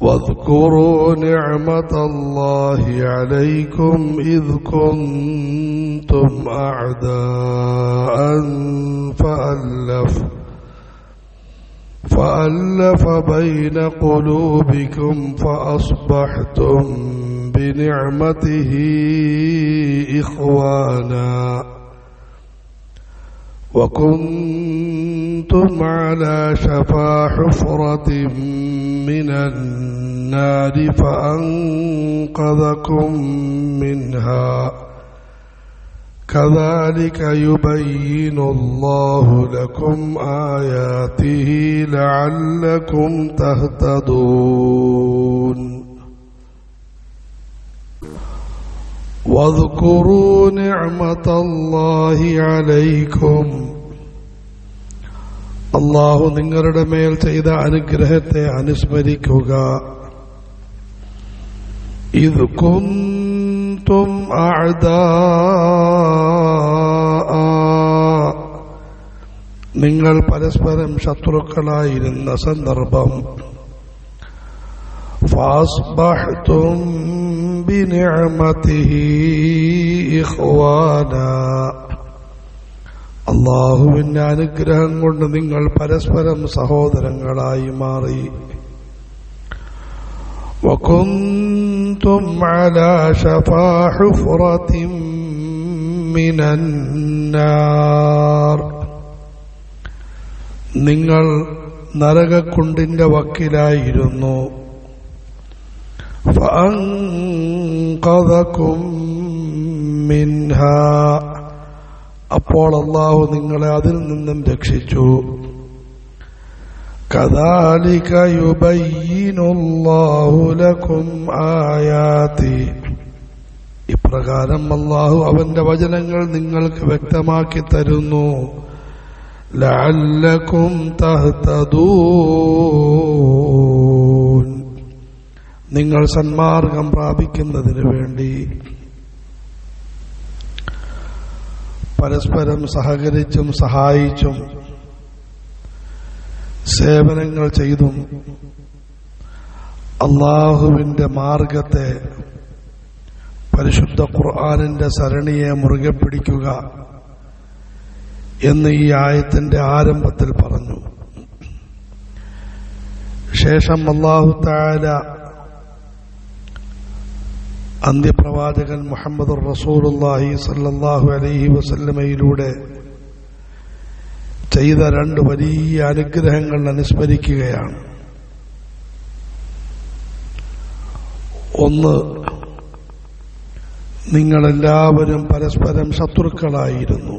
واذكروا نعمة الله عليكم إذ كنتم أعداء فألف فألف بين قلوبكم فأصبحتم بنعمته إخوانا وكنتم على شفا حفرة من النار فأنقذكم منها. كذلك يبين الله لكم آياته لعلكم تهتدون. واذكروا نعمة الله عليكم. അള്ളാഹു നിങ്ങളുടെ മേൽ ചെയ്ത അനുഗ്രഹത്തെ അനുസ്മരിക്കുക ഇത് കുന്തും നിങ്ങൾ പരസ്പരം ശത്രുക്കളായിരുന്ന സന്ദർഭം فأصبحتم بنعمته إخوانا അള്ളാഹുവിന്റെ അനുഗ്രഹം കൊണ്ട് നിങ്ങൾ പരസ്പരം സഹോദരങ്ങളായി മാറി وكنتم على شفا حفرة من النار നിങ്ങൾ നരകക്കുണ്ടിന്റെ വക്കിലായിരുന്നു فأنقذكم منها അപ്പോൾ അള്ളാഹു നിങ്ങളെ അതിൽ നിന്നും രക്ഷിച്ചു كذلك يبين الله لكم آياته ഇപ്രകാരം അള്ളാഹു അവന്റെ വചനങ്ങൾ നിങ്ങൾക്ക് വ്യക്തമാക്കി തരുന്നു ലഅല്ലക്കും തഹ്തദൂൻ നിങ്ങൾ സന്മാർഗം പ്രാപിക്കുന്നതിന് വേണ്ടി പരസ്പരം സഹകരിച്ചും സഹായിച്ചും സേവനങ്ങൾ ചെയ്തും അള്ളാഹുവിന്റെ മാർഗത്തെ പരിശുദ്ധ ഖുർആാനിന്റെ സരണിയെ മുറുകെ പിടിക്കുക എന്ന് ഈ ആയത്തിന്റെ ആരംഭത്തിൽ പറഞ്ഞു. ശേഷം അള്ളാഹു താല അന്ത്യപ്രവാചകൻ മുഹമ്മദ് റസൂലുല്ലാഹി സല്ലാഹു അലൈഹി വസല്ലമയിലൂടെ ചെയ്ത രണ്ട് വലിയ അനുഗ്രഹങ്ങൾ അനുസ്മരിക്കുകയാണ് ഒന്ന് നിങ്ങളെല്ലാവരും പരസ്പരം ശത്രുക്കളായിരുന്നു.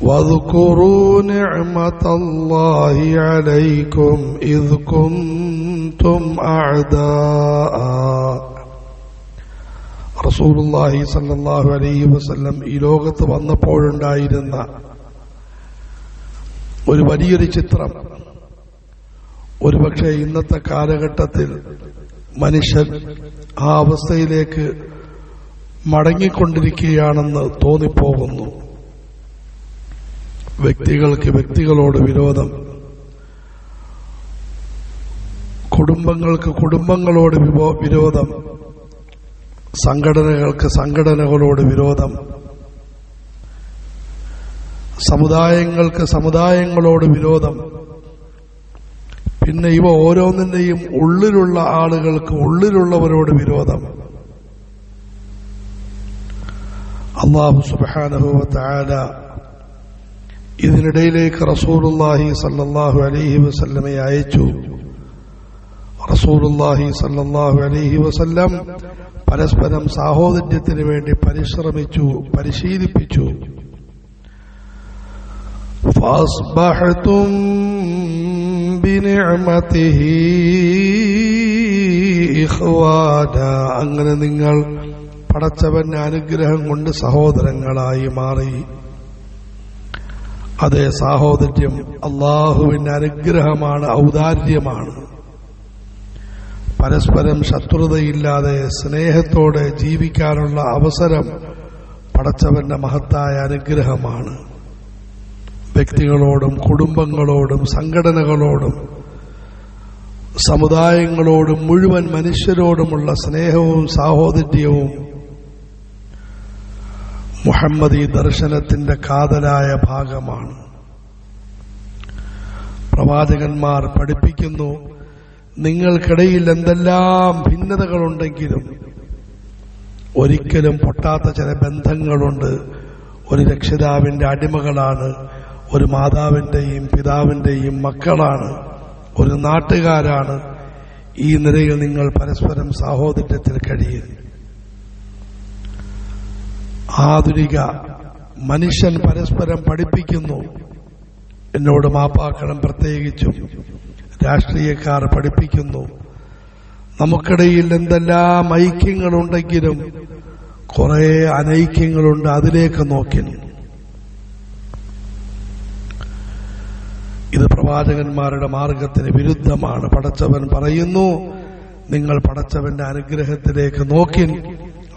واذكروا نعمة الله عليكم إذ كنتم أعداء റസൂലുള്ളാഹി സല്ലല്ലാഹു അലൈഹി വസല്ലം ഈ ലോകത്ത് വന്നപ്പോഴുണ്ടായിരുന്ന ഒരു വലിയൊരു ചിത്രം ഒരുപക്ഷെ ഇന്നത്തെ കാലഘട്ടത്തിൽ മനുഷ്യൻ ആ അവസ്ഥയിലേക്ക് മടങ്ങിക്കൊണ്ടിരിക്കുകയാണെന്ന് തോന്നിപ്പോകുന്നു വ്യക്തികൾക്ക് വ്യക്തികളോട് വിരോധം. കുടുംബങ്ങൾക്ക് കുടുംബങ്ങളോട് വിരോധം. സംഘടനകൾക്ക് സംഘടനകളോട് വിരോധം. സമുദായങ്ങൾക്ക് സമുദായങ്ങളോട് വിരോധം. പിന്നെ ഇവ ഓരോന്നിന്റെയും ഉള്ളിലുള്ള ആളുകൾക്ക് ഉള്ളിലുള്ളവരോട് വിരോധം. അള്ളാഹു സുബാനഹുവ താല ഇതിനിടയിലേക്ക് റസൂലുല്ലാഹി സല്ലല്ലാഹു അലൈഹി വസല്ലമയെ അയച്ചു റസൂലുല്ലാഹി സല്ലല്ലാഹു അലൈഹി വസല്ലം പരസ്പരം സാഹോദര്യത്തിന് വേണ്ടി പരിശ്രമിച്ചു പരിശീലിപ്പിച്ചു فأصبحتم بنعمته إخوانا അങ്ങനെ നിങ്ങൾ പടച്ചവന്റെ അനുഗ്രഹം കൊണ്ട് സഹോദരങ്ങളായി മാറി അതേ സാഹോദര്യം അള്ളാഹുവിന്റെ അനുഗ്രഹമാണ് ഔദാര്യമാണ്. പരസ്പരം ശത്രുതയില്ലാതെ സ്നേഹത്തോടെ ജീവിക്കാനുള്ള അവസരം പടച്ചവന്റെ മഹത്തായ അനുഗ്രഹമാണ്. വ്യക്തികളോടും കുടുംബങ്ങളോടും സംഘടനകളോടും സമുദായങ്ങളോടും മുഴുവൻ മനുഷ്യരോടുമുള്ള സ്നേഹവും സാഹോദര്യവും മുഹമ്മദി ദർശനത്തിന്റെ കാതലായ ഭാഗമാണ്. പ്രവാചകന്മാർ പഠിപ്പിക്കുന്നു നിങ്ങൾക്കിടയിൽ എന്തെല്ലാം ഭിന്നതകളുണ്ടെങ്കിലും ഒരിക്കലും പൊട്ടാത്ത ചില ബന്ധങ്ങളുണ്ട്. ഒരു രക്ഷിതാവിന്റെ അടിമകളാണ് ഒരു മാതാവിന്റെയും പിതാവിന്റെയും മക്കളാണ് ഒരു നാട്ടുകാരാണ്. ഈ നിലയിൽ നിങ്ങൾ പരസ്പരം സാഹോദര്യത്തിൽ കഴിയുന്നു ആധുനിക മനുഷ്യൻ പരസ്പരം പഠിപ്പിക്കുന്നു. എന്നോട് മാപ്പാക്കണം പ്രത്യേകിച്ചും. രാഷ്ട്രീയക്കാർ പഠിപ്പിക്കുന്നു. നമുക്കിടയിൽ എന്തെല്ലാം ഐക്യങ്ങളുണ്ടെങ്കിലും കുറെ അനൈക്യങ്ങളുണ്ട് അതിലേക്ക് നോക്കി. ഇത് പ്രവാചകന്മാരുടെ മാർഗത്തിന് വിരുദ്ധമാണ്. പടച്ചവൻ പറയുന്നു നിങ്ങൾ പടച്ചവന്റെ അനുഗ്രഹത്തിലേക്ക് നോക്കി.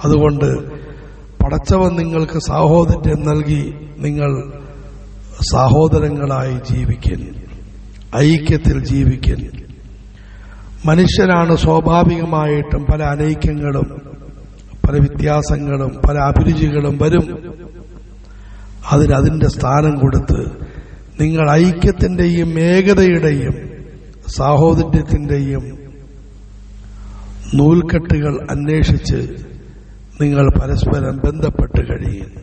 അതുകൊണ്ട് പടച്ചവൻ നിങ്ങൾക്ക് സാഹോദര്യം നൽകി നിങ്ങൾ സഹോദരങ്ങളായി ജീവിക്കൻ ഐക്യത്തിൽ ജീവിക്കൻ. മനുഷ്യനാണ് സ്വാഭാവികമായിട്ടും പല അനൈക്യങ്ങളും പല വ്യത്യാസങ്ങളും പല അഭിരുചികളും വരും. അതിനതിന്റെ സ്ഥാനം കൊടുത്ത് നിങ്ങൾ ഐക്യത്തിന്റെയും ഏകതയുടെയും സാഹോദര്യത്തിന്റെയും നൂൽക്കെട്ടുകൾ അന്വേഷിച്ച് നിങ്ങൾ പരസ്പരം ബന്ധപ്പെട്ട് കഴിയുന്നു.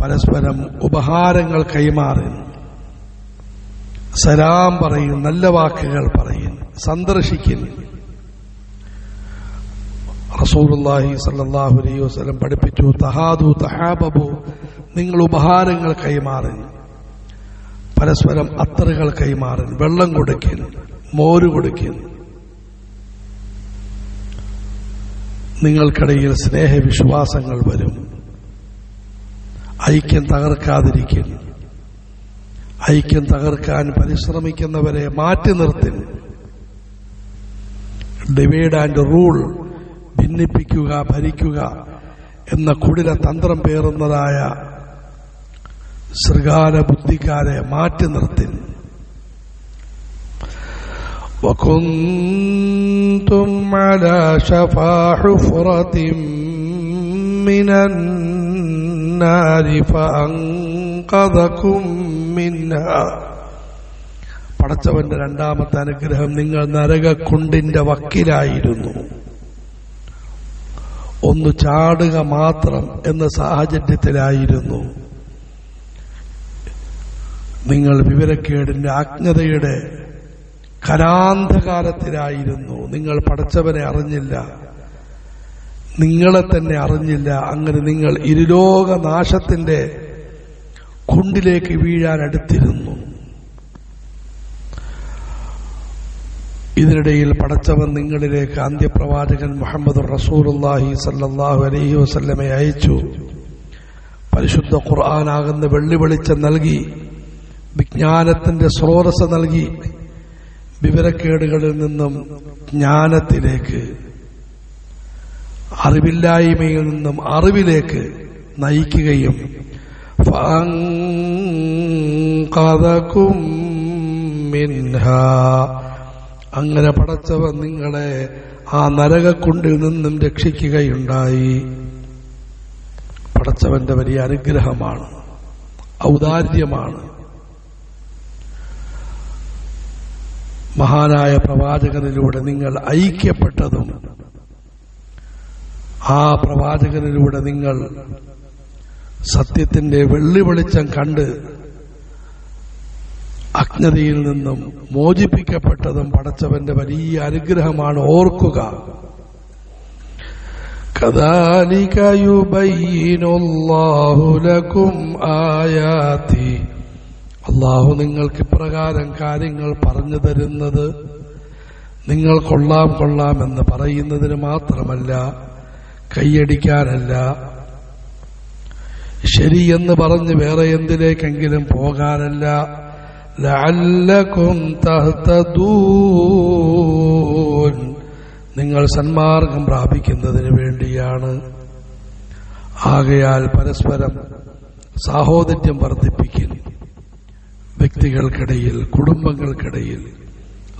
പരസ്പരം ഉപഹാരങ്ങൾ കൈമാറുന്നു. സലാം പറയും നല്ല വാക്കുകൾ പറയും സന്ദർശിക്കുന്നു. റസൂലുള്ളാഹി സല്ലല്ലാഹു അലൈഹി വസല്ലം പഠിപ്പിച്ചു തഹാദു തഹാബബു നിങ്ങൾ ഉപഹാരങ്ങൾ കൈമാറുന്നു. പരസ്പരം അത്തറുകൾ കൈമാറുന്നു വെള്ളം കൊടുക്കുന്നു മോര് കൊടുക്കുന്നു. നിങ്ങൾക്കിടയിൽ സ്നേഹവിശ്വാസങ്ങൾ വരും. ഐക്യം തകർക്കാതിരിക്കും ഐക്യം തകർക്കാൻ പരിശ്രമിക്കുന്നവരെ മാറ്റി നിർത്തി ഡിവൈഡ് ആൻഡ് റൂൾ ഭിന്നിപ്പിക്കുക ഭരിക്കുക എന്ന കുടില തന്ത്രം പേറുന്നതായ ശൃഗാല ബുദ്ധിക്കാരെ മാറ്റി നിർത്തി وكنتم على شفا حفرة من النار فأنقذكم منها പടച്ചവന്റെ രണ്ടാമത്തെ അനുഗ്രഹം നിങ്ങൾ നരകക്കുണ്ടിന്റെ വക്കിലായിരുന്നു ഒന്ന് ചാടുക മാത്രം എന്ന സാഹചര്യത്തിലായിരുന്നു നിങ്ങൾ വിവരക്കേടിന്റെ അജ്ഞതയുടെ കരാന്ധകാലത്തിലായിരുന്നു നിങ്ങൾ പടച്ചവനെ അറിഞ്ഞില്ല. നിങ്ങളെ തന്നെ അറിഞ്ഞില്ല. അങ്ങനെ നിങ്ങൾ ഇരുലോക നാശത്തിന്റെ കുണ്ടിലേക്ക് വീഴാൻ അടുത്തിരുന്നു. ഇതിനിടയിൽ പടച്ചവൻ നിങ്ങളിലേക്ക് അന്ത്യപ്രവാചകൻ മുഹമ്മദ് റസൂലുല്ലാഹി സല്ലാഹു അലഹി വസല്ലമെ അയച്ചു. പരിശുദ്ധ ഖുർആാനാകുന്ന വെള്ളി വെളിച്ചം നൽകി വിജ്ഞാനത്തിന്റെ സ്രോതസ് നൽകി വിവരക്കേടുകളിൽ നിന്നും ജ്ഞാനത്തിലേക്ക് അറിവില്ലായ്മയിൽ നിന്നും അറിവിലേക്ക് നയിക്കുകയും അങ്ങനെ പടച്ചവൻ നിങ്ങളെ ആ നരകക്കുണ്ടിൽ നിന്നും രക്ഷിക്കുകയുണ്ടായി. പടച്ചവന്റെ വലിയ അനുഗ്രഹമാണ് ഔദാര്യമാണ്. മഹാനായ പ്രവാചകനിലൂടെ നിങ്ങൾ ഐക്യപ്പെട്ടതും ആ പ്രവാചകനിലൂടെ നിങ്ങൾ സത്യത്തിന്റെ വെള്ളി വെളിച്ചം കണ്ട് അജ്ഞതയിൽ നിന്നും മോചിപ്പിക്കപ്പെട്ടതും പടച്ചവന്റെ വലിയ അനുഗ്രഹമാണ് ഓർക്കുക. കഥാലിക്കയുബൈനൊല്ലാഹുലകും ആയാ തീ അള്ളാഹു നിങ്ങൾക്ക് ഇപ്രകാരം കാര്യങ്ങൾ പറഞ്ഞു തരുന്നത് നിങ്ങൾ കൊള്ളാം കൊള്ളാം എന്ന് പറയുന്നതിന് മാത്രമല്ല കൈയടിക്കാനല്ല. ശരിയെന്ന് പറഞ്ഞ് വേറെ എന്തിലേക്കെങ്കിലും പോകാനല്ല. ലഅല്ലകും തഹ്തദൂൻ. നിങ്ങൾ സന്മാർഗം പ്രാപിക്കുന്നതിന് വേണ്ടിയാണ്. ആകയാൽ പരസ്പരം സാഹോദര്യം വർദ്ധിപ്പിക്കുന്നു വ്യക്തികൾക്കിടയിൽ കുടുംബങ്ങൾക്കിടയിൽ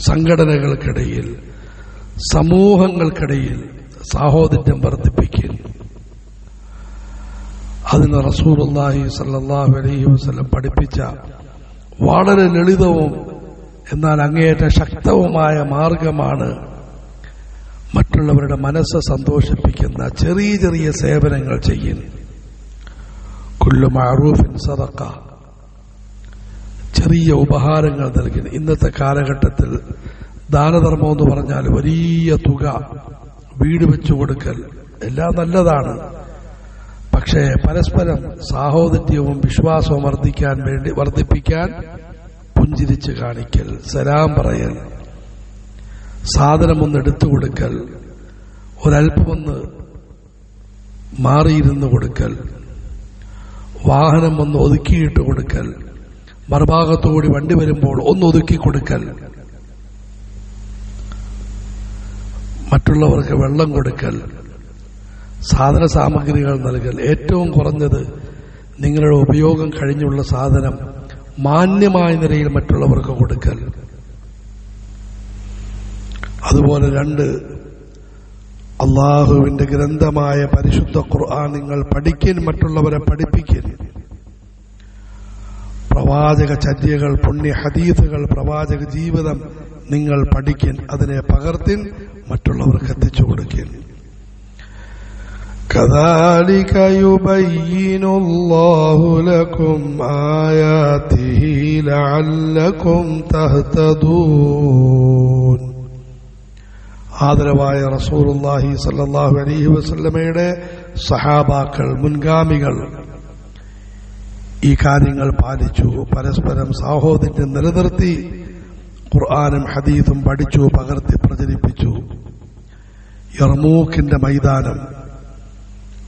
സംഘടനകൾക്കിടയിൽ സമൂഹങ്ങൾക്കിടയിൽ സാഹോദര്യം വർദ്ധിപ്പിക്കും അതിന് റസൂലുള്ളാഹി സല്ലാഹു അലഹി വസ്ലം പഠിപ്പിച്ച വളരെ ലളിതവും എന്നാൽ അങ്ങേയറ്റ ശക്തവുമായ മാർഗമാണ് മറ്റുള്ളവരുടെ മനസ്സ് സന്തോഷിപ്പിക്കുന്ന ചെറിയ ചെറിയ സേവനങ്ങൾ ചെയ്യുന്നു കുല്ലു മാറൂഫിൻ സദക്ക ചെറിയ ഉപഹാരങ്ങൾ നൽകുന്നു ഇന്നത്തെ കാലഘട്ടത്തിൽ ദാനധർമ്മം എന്ന് പറഞ്ഞാൽ വലിയ തുക വീട് വെച്ചു കൊടുക്കൽ എല്ലാം നല്ലതാണ്. പക്ഷേ പരസ്പരം സാഹോദര്യവും വിശ്വാസവും വർദ്ധിക്കാൻ വേണ്ടി വർദ്ധിപ്പിക്കാൻ പുഞ്ചിരിച്ച് കാണിക്കൽ സലാം പറയൽ സാധനമൊന്ന് എടുത്തു കൊടുക്കൽ ഒരൽപ്പമൊന്ന് മാറിയിരുന്ന് കൊടുക്കൽ വാഹനം ഒന്ന് ഒതുക്കിയിട്ട് കൊടുക്കൽ മറുഭാഗത്തുകൂടി വണ്ടി വരുമ്പോൾ ഒന്ന് ഒതുക്കി കൊടുക്കൽ. മറ്റുള്ളവർക്ക് വെള്ളം കൊടുക്കൽ. സാധന സാമഗ്രികൾ നൽകൽ. ഏറ്റവും കുറഞ്ഞത് നിങ്ങളുടെ ഉപയോഗം കഴിഞ്ഞുള്ള സാധനം മാന്യമായ നിലയിൽ മറ്റുള്ളവർക്ക് കൊടുക്കൽ. അതുപോലെ രണ്ട് അള്ളാഹുവിന്റെ ഗ്രന്ഥമായ പരിശുദ്ധ ഖുർആൻ നിങ്ങൾ പഠിക്കൻ മറ്റുള്ളവരെ പഠിപ്പിക്കൻ പ്രവാചക ചര്യകൾ പുണ്യ ഹദീസുകൾ പ്രവാചക ജീവിതം നിങ്ങൾ പഠിക്കൻ അതിനെ പകർത്തിൻ മറ്റുള്ളവർക്ക് എത്തിച്ചു കൊടുക്കൻ كذلك يبين الله لكم آياته لعلكم تهتدون ആദരവായ റസൂലുള്ളാഹി സല്ലല്ലാഹു അലൈഹി വസല്ലമയുടെ സഹാബാക്കൾ മുൻഗാമികൾ ഈ കാര്യങ്ങൾ പാലിച്ചു. പരസ്പരം സാഹോദര്യം നിലനിർത്തി ഖുർആാനും ഹദീസും പഠിച്ചു പകർത്തി പ്രചരിപ്പിച്ചു. യർമൂക്കിന്റെ മൈതാനം.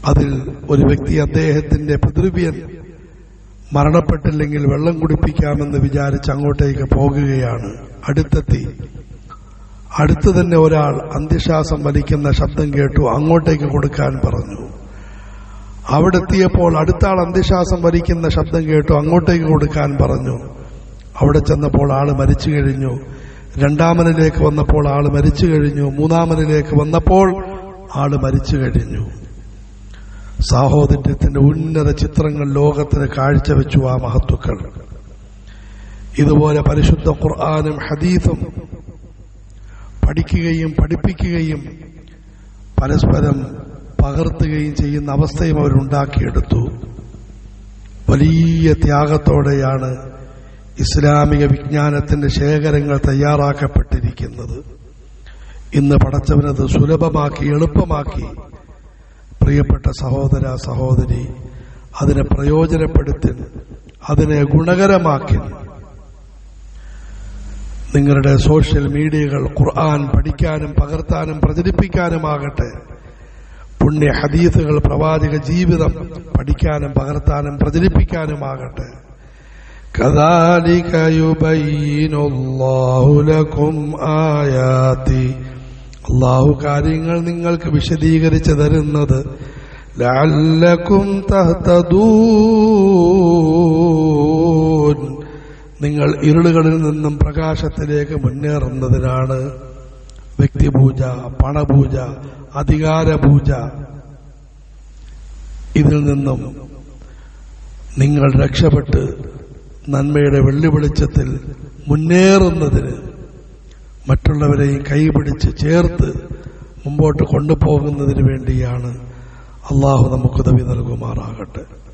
അതിൽ ഒരു വ്യക്തി അദ്ദേഹത്തിന്റെ പിതൃവ്യൻ മരണപ്പെട്ടില്ലെങ്കിൽ വെള്ളം കുടിപ്പിക്കാമെന്ന് വിചാരിച്ച് അങ്ങോട്ടേക്ക് പോകുകയാണ്. അടുത്തെത്തി. അടുത്തു തന്നെ ഒരാൾ അന്ത്യശ്വാസം വലിക്കുന്ന ശബ്ദം കേട്ടു അങ്ങോട്ടേക്ക് കൊടുക്കാൻ പറഞ്ഞു. അവിടെ എത്തിയപ്പോൾ അടുത്ത ആൾ അന്ത്യശ്വാസം വലിക്കുന്ന ശബ്ദം കേട്ടു അങ്ങോട്ടേക്ക് കൊടുക്കാൻ പറഞ്ഞു. അവിടെ ചെന്നപ്പോൾ ആൾ മരിച്ചു കഴിഞ്ഞു. രണ്ടാമനിലേക്ക് വന്നപ്പോൾ ആൾ മരിച്ചു കഴിഞ്ഞു. മൂന്നാമനിലേക്ക് വന്നപ്പോൾ ആൾ മരിച്ചു കഴിഞ്ഞു. സാഹോദര്യത്തിന്റെ ഉന്നത ചിത്രങ്ങൾ ലോകത്തിന് കാഴ്ചവെച്ചു ആ മഹത്വക്കൾ. ഇതുപോലെ പരിശുദ്ധ ഖുർആാനും ഹദീസും പഠിക്കുകയും പഠിപ്പിക്കുകയും പരസ്പരം പകർത്തുകയും ചെയ്യുന്ന അവസ്ഥയും അവരുണ്ടാക്കിയെടുത്തു വലിയ ത്യാഗത്തോടെയാണ് ഇസ്ലാമിക വിജ്ഞാനത്തിന്റെ ശേഖരങ്ങൾ തയ്യാറാക്കപ്പെട്ടിരിക്കുന്നത്. ഇന്ന് പടച്ചവനത് സുലഭമാക്കി എളുപ്പമാക്കി. പ്രിയപ്പെട്ട സഹോദര സഹോദരി അതിനെ പ്രയോജനപ്പെടുത്തി അതിനെ ഗുണകരമാക്കി നിങ്ങളുടെ സോഷ്യൽ മീഡിയകൾ ഖുർആൻ പഠിക്കാനും പകർത്താനും പ്രചരിപ്പിക്കാനുമാകട്ടെ. പുണ്യ ഹദീസുകൾ പ്രവാചക ജീവിതം പഠിക്കാനും പകർത്താനും പ്രചരിപ്പിക്കാനുമാകട്ടെ كذلك يبين الله لكم آياتي അള്ളാഹു കാര്യങ്ങൾ നിങ്ങൾക്ക് വിശദീകരിച്ചു തരുന്നത് ലഅല്ലക്കും തഹ്തദൂൻ നിങ്ങൾ ഇരുളുകളിൽ നിന്നും പ്രകാശത്തിലേക്ക് മുന്നേറുന്നതിനാണ് വ്യക്തിപൂജ പണപൂജ അധികാരപൂജ. ഇതിൽ നിന്നും നിങ്ങൾ രക്ഷപ്പെട്ട് നന്മയുടെ വെള്ളി വെളിച്ചത്തിൽ മുന്നേറുന്നതിന് മറ്റുള്ളവരെയും കൈപിടിച്ച് ചേർത്ത് മുമ്പോട്ട് കൊണ്ടുപോകുന്നതിന് വേണ്ടിയാണ് അള്ളാഹു നമുക്ക് ഉദവി നൽകുമാറാകട്ടെ.